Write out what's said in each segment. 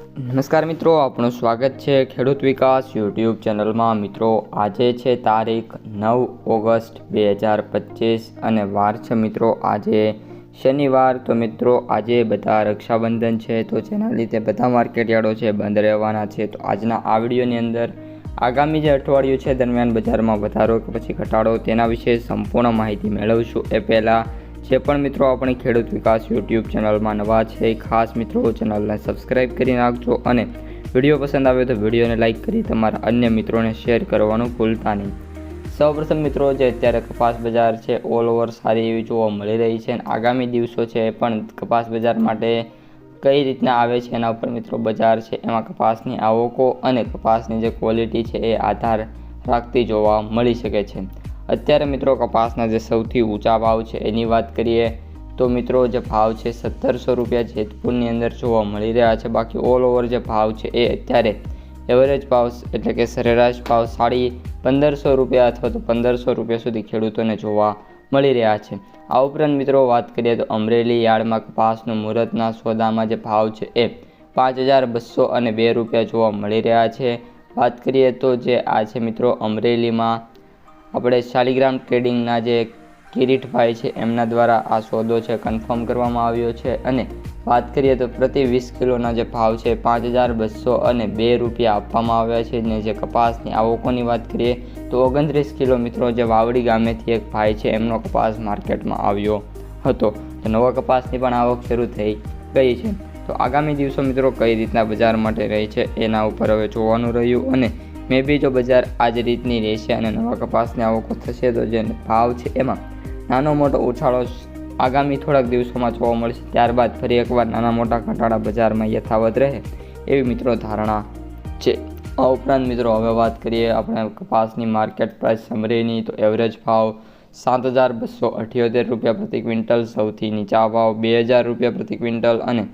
નમસ્કાર મિત્રો આપણું સ્વાગત છે ખેડૂત વિકાસ યુટ્યુબ ચેનલમાં. મિત્રો, આજે છે તારીખ નવ ઓગસ્ટ બે હજાર પચીસ અને વાર છે મિત્રો, આજે શનિવાર. તો મિત્રો, આજે બધા રક્ષાબંધન છે, તો જેના લીધે બધા માર્કેટયાર્ડો છે બંધ રહેવાના છે. તો આજના આ વિડીયોની અંદર આગામી જે અઠવાડિયું છે દરમિયાન બજારમાં વધારો કે પછી ઘટાડો તેના વિશે સંપૂર્ણ માહિતી મેળવશું. એ પહેલાં જે પણ મિત્રો આપણી ખેડૂત વિકાસ યુટ્યુબ ચેનલમાં નવા છે, ખાસ મિત્રો ચેનલને સબસ્ક્રાઈબ કરી નાખજો અને વીડિયો પસંદ આવે તો વિડીયોને લાઇક કરી તમારા અન્ય મિત્રોને શેર કરવાનું ભૂલતા નહીં. સૌપ્રથમ મિત્રો જે અત્યારે કપાસ બજાર છે ઓલ ઓવર સારી એવી જોવા મળી રહી છે અને આગામી દિવસો છે પણ કપાસ બજાર માટે કઈ રીતના આવે છે એના ઉપર મિત્રો બજાર છે, એમાં કપાસની આવકો અને કપાસની જે ક્વોલિટી છે એ આધાર રાખતી જોવા મળી શકે છે. અત્યારે મિત્રો કપાસના જે સૌથી ઊંચા ભાવ છે, એની વાત કરીએ તો મિત્રો જે ભાવ છે સત્તરસો રૂપિયા જેતપુરની અંદર જોવા મળી રહ્યા છે. બાકી ઓલ ઓવર જે ભાવ છે એ અત્યારે એવરેજ ભાવ એટલે કે સરેરાશ ભાવ સાડી પંદરસો રૂપિયા અથવા તો પંદરસો રૂપિયા સુધી ખેડૂતોને જોવા મળી રહ્યા છે. આ ઉપરાંત મિત્રો વાત કરીએ તો અમરેલી યાર્ડમાં કપાસનું મુહૂર્તના સોદામાં જે ભાવ છે એ પાંચ હજાર બસો અને બે રૂપિયા જોવા મળી રહ્યા છે. વાત કરીએ તો જે આ છે મિત્રો અમરેલીમાં આપણે શાલિગ્રામ ટ્રેડિંગના જે કિરીટભાઈ છે, એમના દ્વારા આ સોદો છે કન્ફર્મ કરવામાં આવ્યો છે. અને વાત કરીએ તો પ્રતિ વીસ કિલોના જે ભાવ છે, પાંચ હજાર બસો અને બે રૂપિયા આપવામાં આવ્યા છે. ને જે કપાસની આવકોની વાત કરીએ તો ઓગણત્રીસ કિલો મિત્રો જે વાવડી ગામેથી એક ભાઈ છે, એમનો કપાસ માર્કેટમાં આવ્યો હતો. તો નવા કપાસની પણ આવક શરૂ થઈ ગઈ છે. તો આગામી દિવસો મિત્રો કઈ રીતના બજાર માટે રહી છે, એના ઉપર હવે જોવાનું રહ્યું. અને મે બી જો બજાર આ જ રીતની રહેશે અને નવા કપાસની આવકો થશે તો જે ભાવ છે એમાં નાનો મોટો ઉછાળો આગામી થોડાક દિવસોમાં જોવા મળશે. ત્યારબાદ ફરી એકવાર નાના મોટા ઘટાડા બજારમાં યથાવત રહે એવી મિત્રો ધારણા છે. આ ઉપરાંત મિત્રો હવે વાત કરીએ આપણે કપાસની માર્કેટ પ્રાઇસ સમરીની તો એવરેજ ભાવ સાત હજાર બસો અઠ્યોતેર રૂપિયા પ્રતિ ક્વિન્ટલ, સૌથી નીચા ભાવ બે હજાર રૂપિયા પ્રતિ ક્વિન્ટલ અને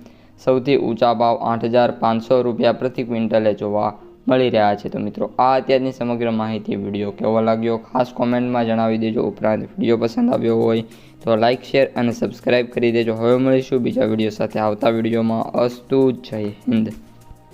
સૌથી ઊંચા ભાવ આઠ હજાર પાંચસો રૂપિયા પ્રતિ ક્વિન્ટલે જોવા મળી રહ્યા છે તો મિત્રો, આ અત્યારની સમગ્ર માહિતી વીડિયો કેવો લાગ્યો? ખાસ કોમેન્ટમાં જણાવી દેજો. ઉપરાંત વીડિયો પસંદ આવ્યો હોય તો લાઇક શેર અને સબસ્ક્રાઈબ કરી દેજો. હવે મળીશું બીજા વીડિયો સાથે આવતા વિડીયોમાં. અસ્તુ, જય હિન્દ.